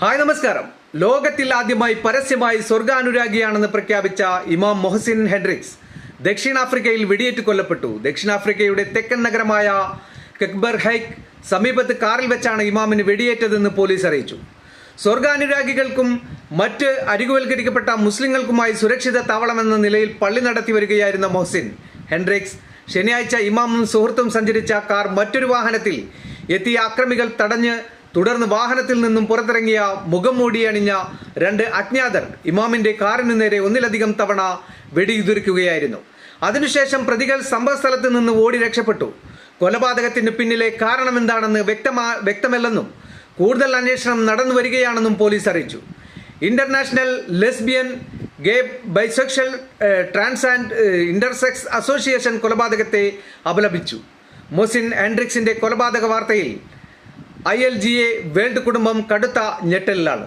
Hi നമസ്കാരം. ലോകത്തിൽ ആദ്യമായി പരസ്യമായി സ്വർഗാനുരാഗിയാണെന്ന് പ്രഖ്യാപിച്ച ഇമാം മൊഹസിൻ ഹെൻഡ്രിക്സ് ദക്ഷിണാഫ്രിക്കയിൽ വെടിയേറ്റ് കൊല്ലപ്പെട്ടു. ദക്ഷിണാഫ്രിക്കയുടെ തെക്കൻ നഗരമായ കെക്ബർ ഹൈക്ക് സമീപത്ത് കാറിൽ വെച്ചാണ് ഇമാമിന് വെടിയേറ്റതെന്ന് പോലീസ് അറിയിച്ചു. സ്വർഗാനുരാഗികൾക്കും മറ്റ് അരികുവൽക്കരിക്കപ്പെട്ട മുസ്ലിങ്ങൾക്കുമായി സുരക്ഷിത താവളമെന്ന നിലയിൽ പള്ളി നടത്തി വരികയായിരുന്ന മൊഹസിൻ ഹെൻഡ്രിക്സ് ശനിയാഴ്ച ഇമാമും സുഹൃത്തും സഞ്ചരിച്ച കാർ മറ്റൊരു വാഹനത്തിൽ എത്തിയ അക്രമികൾ തടഞ്ഞ് തുടർന്ന് വാഹനത്തിൽ നിന്നും പുറത്തിറങ്ങിയ മുഖം മൂടി അണിഞ്ഞ രണ്ട് അജ്ഞാതർ ഇമാമിന്റെ കാറിനു നേരെ ഒന്നിലധികം തവണ വെടിയുതിർക്കുകയായിരുന്നു. അതിനുശേഷം പ്രതികൾ സംഭവസ്ഥലത്ത് നിന്ന് ഓടി രക്ഷപ്പെട്ടു. കൊലപാതകത്തിന് പിന്നിലെ കാരണമെന്താണെന്ന് വ്യക്തമാ വ്യക്തമല്ലെന്നും കൂടുതൽ അന്വേഷണം നടന്നു വരികയാണെന്നും പോലീസ് അറിയിച്ചു. International lesbian gay bisexual trans and intersex association കൊലപാതകത്തെ അപലപിച്ചു. മൊസിൻ ആൻഡ്രിക്സിന്റെ കൊലപാതക വാർത്തയിൽ ഐ എൽ ജി വേൾഡ് കുടുംബം കടുത്ത ഞെട്ടലിലാണ്